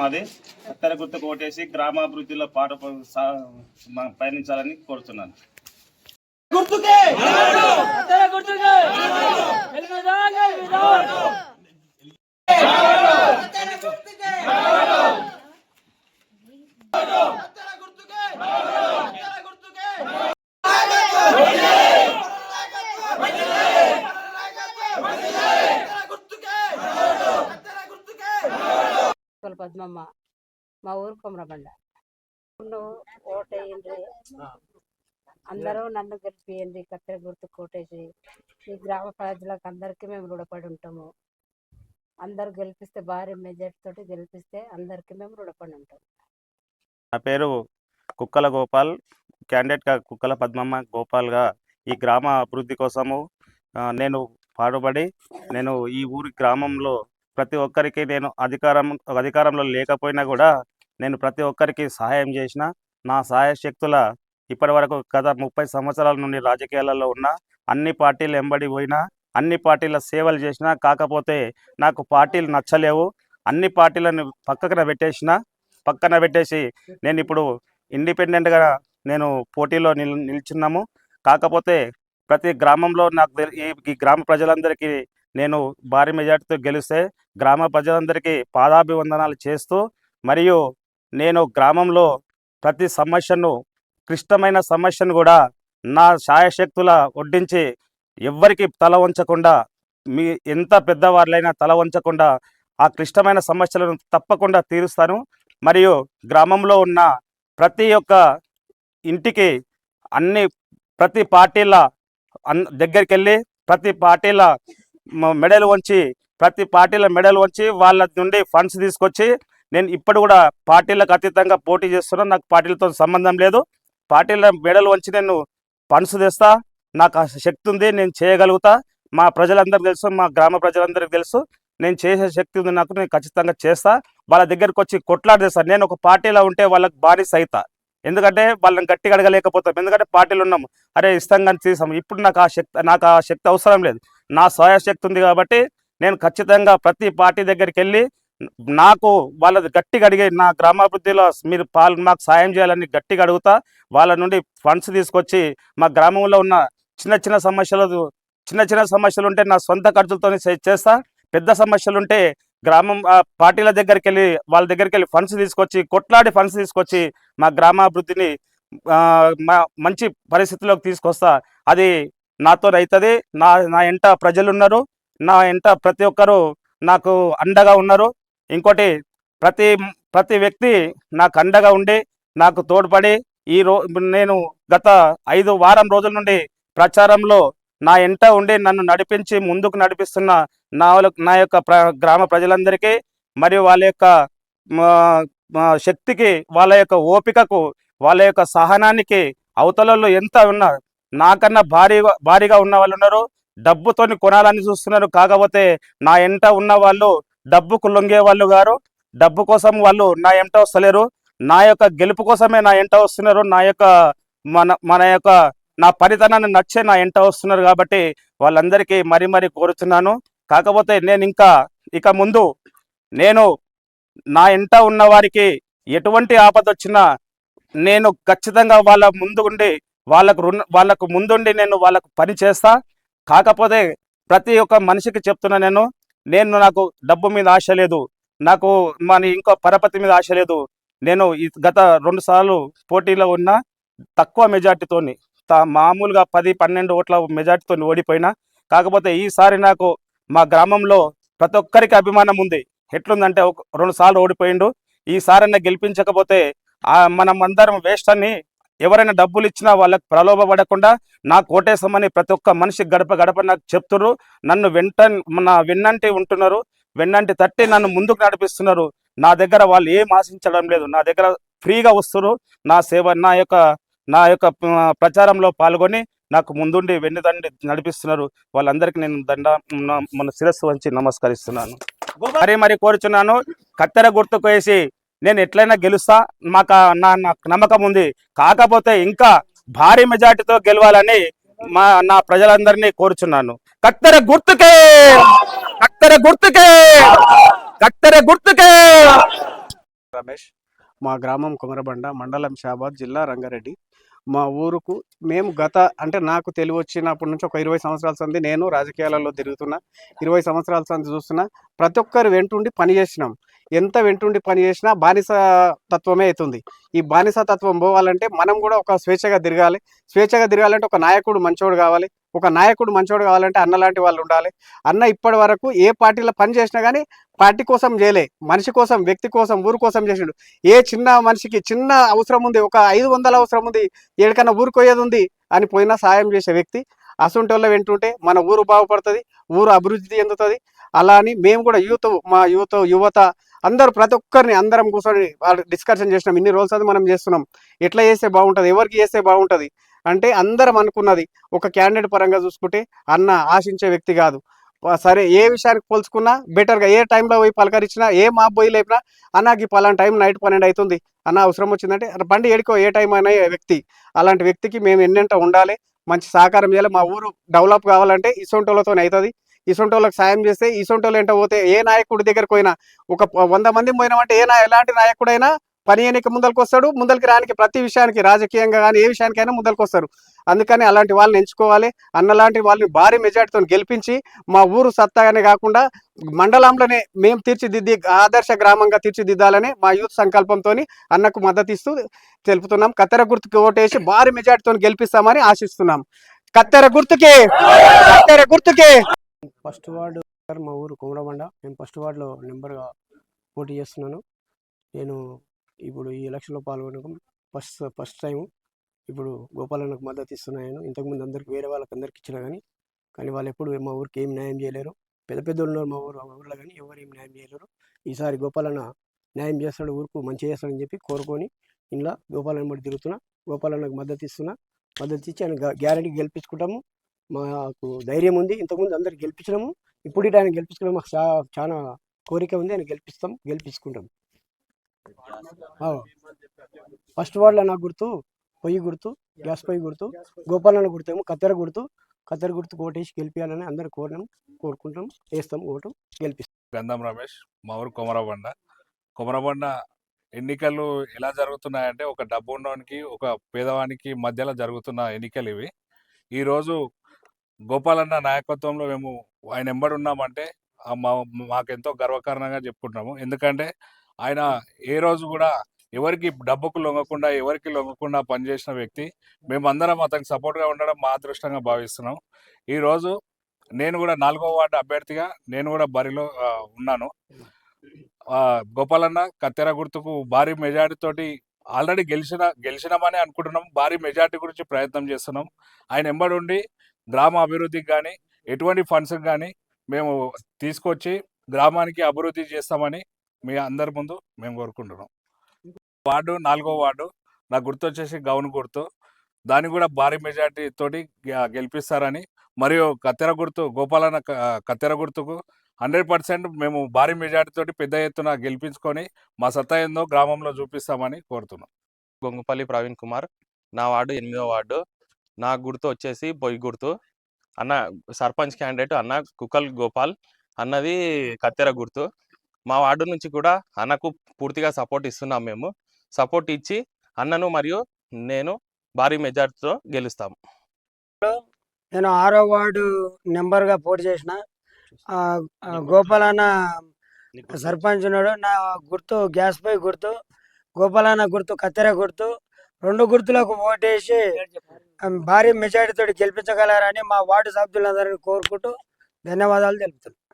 మాది. అత్తర గుర్తుకు కోటేసి గ్రామాభివృద్ధిలో పాట పయనించాలని కోరుతున్నాను. గుర్తుకే! గుర్తుకే! పద్మమ్మ. మా ఊరు కొమరబండ. నన్ను ఓటేయండి. అందరూ నన్ను గెలిపియండి కత్తెర గుర్తు కోటేసి ఈ గ్రామ ప్రజలకు అందరికీ మేము రుణపడి ఉంటాము. అందరు గెలిపిస్తే భారీ మెజార్టీ తోటి గెలిపిస్తే అందరికీ మేము రుణపడి ఉంటాం నా పేరు కుక్కల గోపాల్. క్యాండిడేట్గా కుక్కల పద్మమ్మ గోపాల్గా ఈ గ్రామ అభివృద్ధి కోసము నేను పాటుపడి నేను ఈ ఊరి గ్రామంలో ప్రతి ఒక్కరికి నేను అధికారం అధికారంలో లేకపోయినా కూడా నేను ప్రతి ఒక్కరికి సహాయం చేసిన నా సహాయ శక్తుల ఇప్పటి వరకు గత ముప్పై సంవత్సరాల నుండి రాజకీయాలలో ఉన్న అన్ని పార్టీలు ఎంబడి పోయినా అన్ని పార్టీల సేవలు చేసినా కాకపోతే నాకు పార్టీలు నచ్చలేవు. అన్ని పార్టీలను పక్కన పెట్టేసిన పక్కన పెట్టేసి నేను ఇప్పుడు ఇండిపెండెంట్గా నేను పోటీలో నిల్ నిల్చున్నాము. కాకపోతే ప్రతి గ్రామంలో నాకు తెలి- ఈ గ్రామ ప్రజలందరికీ నేను భారీ మెజార్టీతో గెలిస్తే గ్రామ ప్రజలందరికీ పాదాభివందనాలు చేస్తూ మరియు నేను గ్రామంలో ప్రతి సమస్యను క్లిష్టమైన సమస్యను కూడా నా శాయశక్తుల వడ్డించి ఎవ్వరికి తల వంచకుండా మీ ఎంత పెద్దవాళ్ళైనా తల వంచకుండా ఆ క్లిష్టమైన సమస్యలను తప్పకుండా తీరుస్తాను. మరియు గ్రామంలో ఉన్న ప్రతి ఒక్క ఇంటికి అన్ని ప్రతి పార్టీల అన్ దగ్గరికి వెళ్ళి ప్రతి పార్టీల మెడలు వంచి ప్రతి పార్టీల మెడలు వంచి వాళ్ళ నుండి ఫండ్స్ తీసుకొచ్చి నేను ఇప్పుడు కూడా పార్టీలకు అతీతంగా పోటీ చేస్తున్నాను నాకు పార్టీలతో సంబంధం లేదు. పార్టీల మెడలు వంచి నేను ఫండ్స్ తెస్తా నాకు ఆ శక్తి ఉంది నేను చేయగలుగుతా. మా ప్రజలందరికీ తెలుసు మా గ్రామ ప్రజలందరికీ తెలుసు నేను చేసే శక్తి ఉంది నాకు నేను ఖచ్చితంగా చేస్తా. వాళ్ళ దగ్గరికి వచ్చి కొట్లాడేస్తాను నేను ఒక పార్టీలో ఉంటే వాళ్ళకి బానిస అవుతా ఎందుకంటే వాళ్ళని గట్టిగా అడగలేకపోతాం ఎందుకంటే పార్టీలు ఉన్నాము అరే ఇస్తాం కానీ తీసాము ఇప్పుడు నాకు ఆ శక్తి నాకు ఆ శక్తి అవసరం లేదు. నా స్వయ ఉంది కాబట్టి నేను ఖచ్చితంగా ప్రతి పార్టీ దగ్గరికి వెళ్ళి నాకు వాళ్ళది గట్టిగా అడిగి నా గ్రామాభివృద్ధిలో మీరు పాలు మాకు సాయం చేయాలని గట్టిగా అడుగుతా. వాళ్ళ నుండి ఫండ్స్ తీసుకొచ్చి మా గ్రామంలో ఉన్న చిన్న చిన్న సమస్యలు చిన్న చిన్న సమస్యలు ఉంటే నా సొంత ఖర్చులతో చేస్తా. పెద్ద సమస్యలు ఉంటే గ్రామం ఆ, పార్టీల దగ్గరికి వెళ్ళి వాళ్ళ దగ్గరికి వెళ్ళి ఫండ్స్ తీసుకొచ్చి కొట్లాడి ఫండ్స్ తీసుకొచ్చి మా గ్రామాభివృద్ధిని మా మంచి పరిస్థితిలోకి తీసుకొస్తా. అది నాతో అవుతుంది నా నా ఎంట ప్రజలు ఉన్నారు నా ఎంట ప్రతి ఒక్కరు నాకు అండగా ఉన్నారు. ఇంకోటి ప్రతి ప్రతి వ్యక్తి నాకు అండగా ఉండి నాకు తోడ్పడి ఈ రో నేను గత ఐదు వారం రోజుల నుండి ప్రచారంలో నా ఎంట ఉండి నన్ను నడిపించి ముందుకు నడిపిస్తున్న నా నా యొక్క గ్రామ ప్రజలందరికీ మరియు వాళ్ళ యొక్క మా- శక్తికి వాళ్ళ యొక్క ఓపికకు వాళ్ళ యొక్క సహనానికి అవతలలో ఎంత ఉన్నా నాకన్నా భారీగా భారీగా ఉన్న వాళ్ళు ఉన్నారు. డబ్బుతోని కొనాలని చూస్తున్నారు. కాకపోతే నా ఎంట ఉన్న వాళ్ళు డబ్బుకు లొంగే వాళ్ళు గారు. డబ్బు కోసం వాళ్ళు నా ఎంట వస్తలేరు. నా యొక్క గెలుపు కోసమే నా ఎంట వస్తున్నారు. నా యొక్క మన మన యొక్క నా పనితనాన్ని నచ్చే నా ఎంట వస్తున్నారు కాబట్టి వాళ్ళందరికీ మరీ మరీ కోరుతున్నాను. కాకపోతే నేను ఇంకా ఇక ముందు నేను నా ఎంట ఉన్న వారికి ఎటువంటి ఆపద వచ్చినా నేను ఖచ్చితంగా వాళ్ళ ముందుండి వాళ్ళకు రుణ వాళ్ళకు ముందుండి నేను వాళ్ళకు పని చేస్తా. కాకపోతే ప్రతి ఒక్క మనిషికి చెప్తున్నా నేను నేను నాకు డబ్బు మీద ఆశ లేదు. నాకు మన ఇంకో పరపతి మీద ఆశ లేదు. నేను ఈ గత రెండు సార్లు పోటీలో ఉన్న తక్కువ మెజార్టీతోని మామూలుగా పది పన్నెండు ఓట్ల మెజార్టీతో ఓడిపోయినా. కాకపోతే ఈసారి నాకు మా గ్రామంలో ప్రతి ఒక్కరికి అభిమానం ఉంది. ఎట్లుందంటే ఒక రెండు సార్లు ఓడిపోయిండు. ఈసారైనా గెలిపించకపోతే మనం అందరం వేస్ట్ అని ఎవరైనా డబ్బులు ఇచ్చినా వాళ్ళకి ప్రలోభపడకుండా నా కోటేశమని ప్రతి ఒక్క మనిషి గడప గడప నాకు చెప్తున్నారు. నన్ను వెంట నా వెన్నంటి ఉంటున్నారు. వెన్నంటి తట్టి నన్ను ముందుకు నడిపిస్తున్నారు. నా దగ్గర వాళ్ళు ఏం ఆశించడం లేదు. నా దగ్గర ఫ్రీగా వస్తున్నారు. నా సేవ నా యొక్క నా యొక్క ప్రచారంలో పాల్గొని నాకు ముందుండి వెన్నుదండి నడిపిస్తున్నారు. వాళ్ళందరికీ నేను దండ మన శిరస్సు వంచి నమస్కరిస్తున్నాను. మరి మరి కోరుచున్నాను. కత్తెర గుర్తుకు వేసి నేను ఎట్లయినా గెలుస్తా మాకు నా నమ్మకం ఉంది. కాకపోతే ఇంకా భారీ మెజార్టీతో గెలవాలని మా నా ప్రజలందరినీ కోరుచున్నాను. కత్తెర గుర్తుకే! కత్తెర గుర్తుకే! కత్తెర గుర్తుకే! రమేష్ మా గ్రామం కుమరబండ మండలం షాబాద్ జిల్లా రంగారెడ్డి. మా ఊరుకు మేము గత అంటే నాకు తెలివి వచ్చినప్పటి నుంచి ఒక ఇరవై సంవత్సరాల సంది నేను రాజకీయాలలో తిరుగుతున్నా. ఇరవై సంవత్సరాల సంది చూస్తున్నా. ప్రతి ఒక్కరు వెంటుండి పని చేసినాం. ఎంత వెంటుండి పని చేసినా బానిస తత్వమే అవుతుంది. ఈ బానిస తత్వం పోవాలంటే మనం కూడా ఒక స్వేచ్ఛగా తిరగాలి. స్వేచ్ఛగా తిరగాలంటే ఒక నాయకుడు మంచోడు కావాలి. ఒక నాయకుడు మంచోడు కావాలంటే అన్న లాంటి వాళ్ళు ఉండాలి. అన్న ఇప్పటి వరకు ఏ పార్టీలో పని చేసినా కానీ పార్టీ కోసం చేయలే. మనిషి కోసం వ్యక్తి కోసం ఊరు కోసం చేసిండు. ఏ చిన్న మనిషికి చిన్న అవసరం ఉంది ఒక ఐదు వందల అవసరం ఉంది ఏడికన్నా ఊరుకోయేది ఉంది అని పోయినా సాయం చేసే వ్యక్తి అసంటి వల్ల వింటుంటే మన ఊరు బాగుపడుతుంది ఊరు అభివృద్ధి చెందుతుంది. అలా అని మేము కూడా యూత్ మా యూత్ యువత అందరూ ప్రతి ఒక్కరిని అందరం కూర్చొని డిస్కషన్ చేసినాం. ఇన్ని రోజులు అది మనం చేస్తున్నాం. ఎట్లా చేస్తే బాగుంటుంది? ఎవరికి చేస్తే బాగుంటుంది? అంటే అందరం అనుకున్నది ఒక క్యాండిడేట్ పరంగా చూసుకుంటే అన్న ఆశించే వ్యక్తి కాదు. సరే ఏ విషయానికి పోల్చుకున్నా బెటర్గా ఏ టైంలో పోయి పలకరించినా ఏ మా పోయి లేపినా అన్నకి పలానా టైం నైట్ పన్నెండు అవుతుంది. అన్న అవసరం వచ్చిందంటే బండి ఏడుకో ఏ టైం అయినా వ్యక్తి. అలాంటి వ్యక్తికి మేము ఎన్నెంట ఉండాలి మంచి సహకారం చేయాలి. మా ఊరు డెవలప్ కావాలంటే ఇసొంటోళ్ళతో అవుతుంది. ఇసొంటోళ్ళకి సాయం చేస్తే ఇసొంటోళ్ళు ఏంటో పోతే ఏ నాయకుడి దగ్గరకు పోయినా ఒక వంద మంది పోయినామంటే ఏ నా ఎలాంటి నాయకుడైనా పని చేయడానికి ముందరికి వస్తాడు ముందరికి రానికి ప్రతి విషయానికి రాజకీయంగా కానీ ఏ విషయానికైనా ముందరికి వస్తారు అందుకని అలాంటి వాళ్ళని ఎంచుకోవాలి. అన్నలాంటి వాళ్ళని భారీ మెజార్టీతో గెలిపించి మా ఊరు సత్తాగానే కాకుండా మండలంలోనే మేము తీర్చిదిద్ది ఆదర్శ గ్రామంగా తీర్చిదిద్దాలని మా యూత్ సంకల్పంతో అన్నకు మద్దతు ఇస్తూ తెలుపుతున్నాం. కత్తెర గుర్తుకి ఓటేసి భారీ మెజార్టీతో గెలిపిస్తామని ఆశిస్తున్నాం. కత్తెర గుర్తుకే! కత్తెర గుర్తుకే! ఫస్ట్ వార్డు సార్ మా ఊరు కుమరబండ నేను ఫస్ట్ వార్డులో నెంబర్గా పోటీ చేస్తున్నాను. నేను ఇప్పుడు ఈ ఎలక్షన్లో పాల్గొనడం ఫస్ట్ ఫస్ట్ టైం ఇప్పుడు గోపాలన్నకు మద్దతు ఇస్తున్నాను ఇంతకుముందు అందరికి వేరే వాళ్ళకి అందరికి ఇచ్చినా కానీ కానీ వాళ్ళు ఎప్పుడు మా ఊరికి ఏం న్యాయం చేయలేరు. పెద్ద పెద్ద ఉన్నారు మా ఊరు మా ఊర్లో కానీ ఎవరు ఏం న్యాయం చేయలేరు. ఈసారి గోపాలన్న న్యాయం చేస్తాడు ఊరుకు మంచి చేస్తాడని చెప్పి కోరుకొని ఇంట్లో గోపాలన్న బట్టి తిరుగుతున్నా. గోపాలన్నకు మద్దతు ఇస్తున్నా. మద్దతు ఇచ్చి ఆయన గ్యారంటీ గెలిపించుకుంటాము. మాకు ధైర్యం ఉంది. ఇంతకుముందు అందరు గెలిపించడము ఇప్పుడు ఆయన గెలిపించడం మాకు చా- చాలా కోరిక ఉంది. ఆయన గెలిపిస్తాం గెలిపించుకుంటాం. ఫస్ట్ వార్డులో నాకు గుర్తు పొయ్యి గుర్తు గ్యాస్ పొయ్యి గుర్తు గోపాలన్న గుర్తు కత్తెర గుర్తు. కత్తెర గుర్తు ఓటేసి గెలిపించాలని అందరు కోరినాం కోరుకుంటాం. వేస్తాం ఓటు గెలిపిస్తాం. గంధం రమేష్ మా ఊరు కొమరబండ. కొమరబండ ఎన్నికలు ఎలా జరుగుతున్నాయంటే ఒక డబ్బు ఉన్నవానికి ఒక పేదవానికి మధ్యలో జరుగుతున్న ఎన్నికలు ఇవి. ఈరోజు గోపాలన్న నాయకత్వంలో మేము ఆయన ఎంబడి ఉన్నామంటే మా మాకెంతో గర్వకారణంగా చెప్పుకుంటున్నాము. ఎందుకంటే ఆయన ఏ రోజు కూడా ఎవరికి డబ్బుకు లొంగకుండా ఎవరికి లొంగకుండా పనిచేసిన వ్యక్తి. మేమందరం అతనికి సపోర్ట్గా ఉండడం మా అదృష్టంగా భావిస్తున్నాం. ఈరోజు నేను కూడా నాలుగో వార్డు అభ్యర్థిగా నేను కూడా బరిలో ఉన్నాను. గోపాలన్న కత్తెర గుర్తుకు భారీ మెజార్టీ తోటి ఆల్రెడీ గెలిచిన గెలిచినామని అనుకుంటున్నాం. భారీ మెజార్టీ గురించి ప్రయత్నం చేస్తున్నాం. ఆయన ఎంబడి ఉండి గ్రామ అభివృద్ధికి కానీ ఎటువంటి ఫండ్స్కి కానీ మేము తీసుకొచ్చి గ్రామానికి అభివృద్ధి చేస్తామని మీ అందరి ముందు మేము కోరుకుంటున్నాం. వార్డు నాలుగో వార్డు నా గుర్తు వచ్చేసి గౌన్ గుర్తు. దాన్ని కూడా భారీ మెజార్టీ తోటి గెలిపిస్తారని మరియు కత్తెర గుర్తు గోపాలన్న కత్తెర గుర్తుకు హండ్రెడ్ పర్సెంట్ మేము భారీ మెజార్టీ తోటి పెద్ద ఎత్తున గెలిపించుకొని మా సత్తా ఏందో గ్రామంలో చూపిస్తామని కోరుతున్నాం. గొంగుపల్లి ప్రవీణ్ కుమార్. నా వార్డు ఎనిమిదో వార్డు. నా గుర్తు వచ్చేసి పొయ్యి గుర్తు. అన్న సర్పంచ్ క్యాండిడేట్ అన్న కుకల్ గోపాల్ అన్నది కత్తెర గుర్తు. మా వార్డు నుంచి కూడా అన్నకు పూర్తిగా సపోర్ట్ ఇస్తున్నాం మేము. సపోర్ట్ ఇచ్చి అన్నను మరియు నేను భారీ మెజార్టీతో గెలుస్తాము నేను ఆరో వార్డు నెంబర్గా పోటీ చేసిన. ఆ, గోపాలన్న సర్పంచ్ ఉన్నాడు. నా గుర్తు గ్యాస్ పై గుర్తు. గోపాలన్న గుర్తు కత్తెర గుర్తు. రెండు గుర్తులకు ఓటేసి భారీ మెజారిటీతో గెలిపించగలరని మా వార్డు సభ్యులందరినీ కోరుకుంటూ ధన్యవాదాలు తెలుపుతున్నాను